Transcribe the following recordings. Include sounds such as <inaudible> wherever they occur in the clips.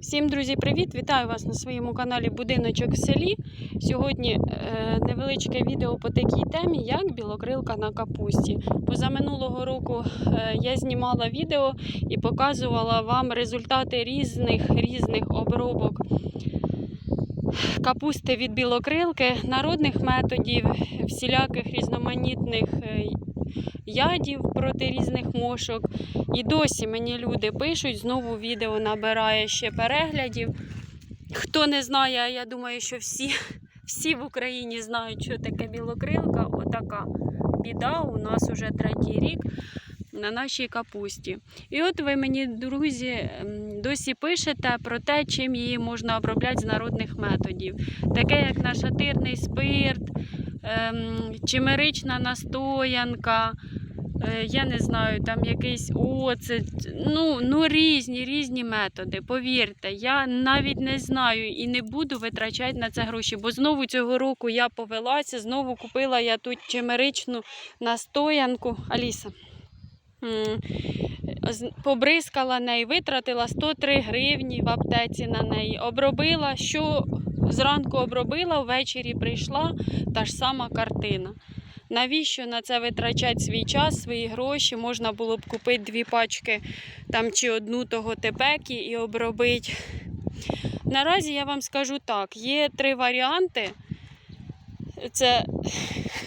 Всім, друзі, привіт! Вітаю вас на своєму каналі Будиночок в селі. Сьогодні е, невеличке відео по такій темі, як білокрилка на капусті. Позаминулого року е, я знімала відео і показувала вам результати різних різних обробок капусти від білокрилки, народних методів, всіляких різноманітних ядів проти різних мошок. І досі мені люди пишуть, знову відео набирає ще переглядів. Хто не знає, я думаю, що всі, <laughs> всі в Україні знають, що таке білокрилка. Отака біда у нас уже третій рік на нашій капусті. І от ви мені, друзі, ем, досі пишете про те, чим її можна обробляти з народних методів. Таке як нашатирний спирт, ем, чимерична настоянка. Е, Я не знаю, там якийсь оцет, ну, ну різні, різні методи. Повірте, я навіть не знаю і не буду витрачати на це гроші, бо знову цього року я повелася, знову купила я тут чимеричну настоянку. Аліса. Побризкала неї, витратила 103 гривні в аптеці на неї. Обробила, що зранку обробила, ввечері прийшла та ж сама картина. Навіщо на це витрачати свій час, свої гроші? Можна було б купити дві пачки там чи одну того тепекі і обробити. Наразі я вам скажу так: є три варіанти. Це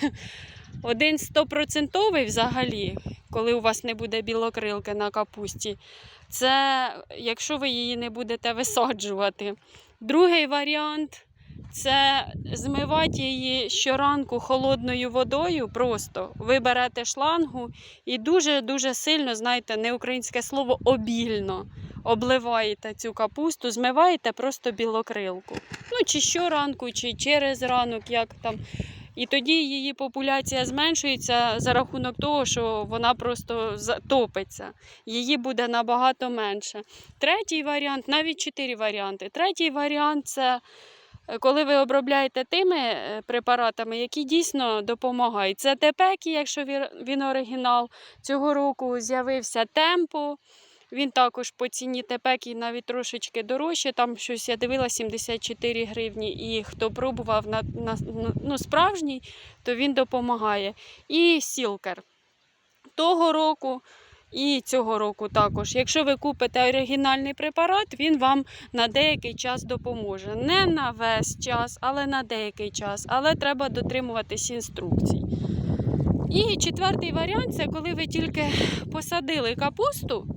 <laughs> один стопроцентовий взагалі, коли у вас не буде білокрилки на капусті. Це якщо ви її не будете висаджувати. Другий варіант це змивати її щоранку холодною водою. Просто ви берете шлангу і дуже-дуже сильно, знаєте, не українське слово обільно обливаєте цю капусту, змиваєте просто білокрилку. Ну, чи щоранку, чи через ранок, як там. І тоді її популяція зменшується за рахунок того, що вона просто затопиться. Її буде набагато менше. Третій варіант, навіть чотири варіанти. Третій варіант це е, коли ви обробляєте тими е, препаратами, які дійсно допомагають. Це тепекі, якщо він оригінал. Цього року з'явився темпо. Він також по ціні тепекі навіть трошечки дорожче. Там щось я дивила 74 гривні. І хто пробував на, на ну, справжній, то він допомагає. І сілкер того року. І цього року також. Якщо ви купите оригінальний препарат, він вам на деякий час допоможе. Не на весь час, але на деякий час. Але треба дотримуватись інструкцій. І четвертий варіант це коли ви тільки посадили капусту,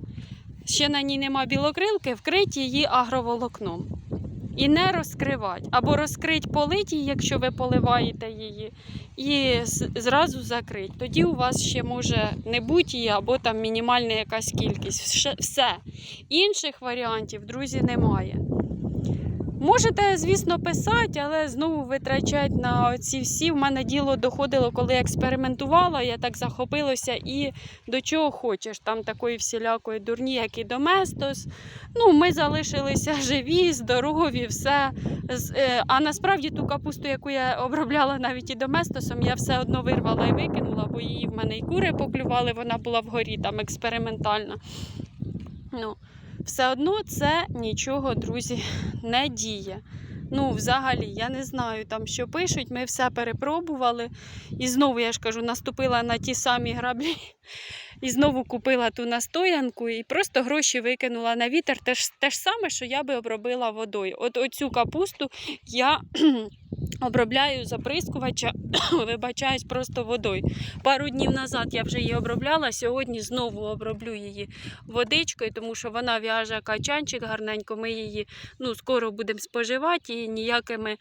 ще на ній нема білокрилки, вкрить її агроволокном. І не розкривати. Або розкрить политі, якщо ви поливаєте її, і зразу закрить. Тоді у вас ще може не бути її, або там мінімальна якась кількість. Все. Інших варіантів, друзі, немає. Можете, звісно, писати, але знову витрачати на ці всі. В мене діло доходило, коли експериментувала, я так захопилася і до чого хочеш. Там такої всілякої дурні, як і Доместос. Ну, ми залишилися <laughs> живі, здорові, все. Е, А насправді ту капусту, яку я обробляла навіть і доместосом, я все одно вирвала і викинула, бо її в мене і кури поклювали, вона була вгорі там експериментальна. Ну, все одно це нічого, друзі, не діє. Ну, взагалі, я не знаю там, що пишуть. Ми все перепробували. І знову, я ж кажу, наступила на ті самі граблі. І знову купила ту настоянку і просто гроші викинула на вітер. Те ж, те ж саме, що я би обробила водою. От оцю капусту я обробляю заприскувача, <coughs> вибачаюсь, просто водою. Пару днів назад я вже її обробляла, сьогодні знову оброблю її водичкою, тому що вона в'яже качанчик гарненько. Ми її ну, скоро будемо споживати і ніякими.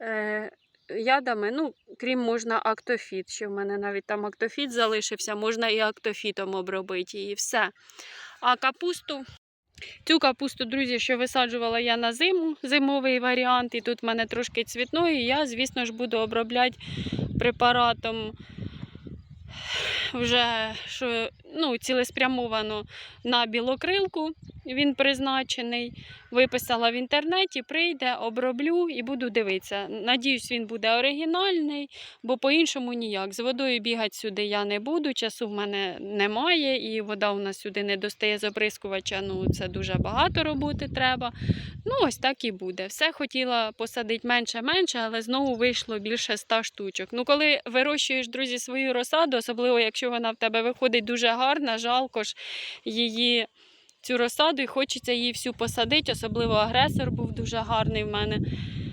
Е, Ядами, ну, крім можна актофіт, що в мене навіть там актофіт залишився, можна і актофітом обробити її, все. А капусту, цю капусту, друзі, що висаджувала я на зиму, зимовий варіант, і тут в мене трошки цвітної, я, звісно ж, буду обробляти препаратом вже що, ну, цілеспрямовано на білокрилку. Він призначений. Виписала в інтернеті, прийде, оброблю і буду дивитися. Надіюсь, він буде оригінальний, бо по-іншому ніяк. З водою бігати сюди я не буду, часу в мене немає, і вода у нас сюди не достає з оприскувача. Ну, це дуже багато роботи треба. Ну, ось так і буде. Все хотіла посадити менше-менше, але знову вийшло більше ста штучок. Ну, коли вирощуєш, друзі, свою розсаду, особливо якщо вона в тебе виходить дуже гарна, жалко ж її. Цю розсаду і хочеться її всю посадити, особливо агресор був дуже гарний в мене.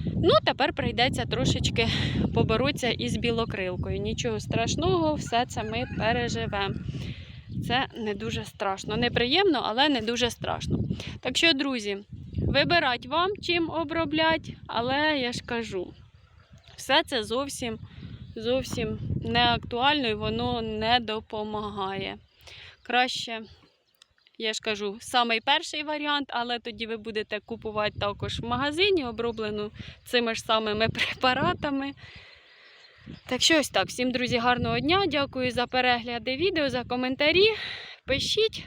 Ну, тепер прийдеться трошечки поборотися із білокрилкою. Нічого страшного, все це ми переживемо. Це не дуже страшно. Неприємно, але не дуже страшно. Так що, друзі, вибирать вам чим оброблять, але я ж кажу, все це зовсім, зовсім не актуально і воно не допомагає. Краще, я ж кажу, самий перший варіант, але тоді ви будете купувати також в магазині, оброблену цими ж самими <laughs> препаратами. Так що ось так. Всім, друзі, гарного дня. Дякую за перегляди відео, за коментарі. Пишіть,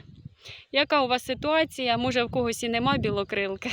яка у вас ситуація, може в когось і нема білокрилки.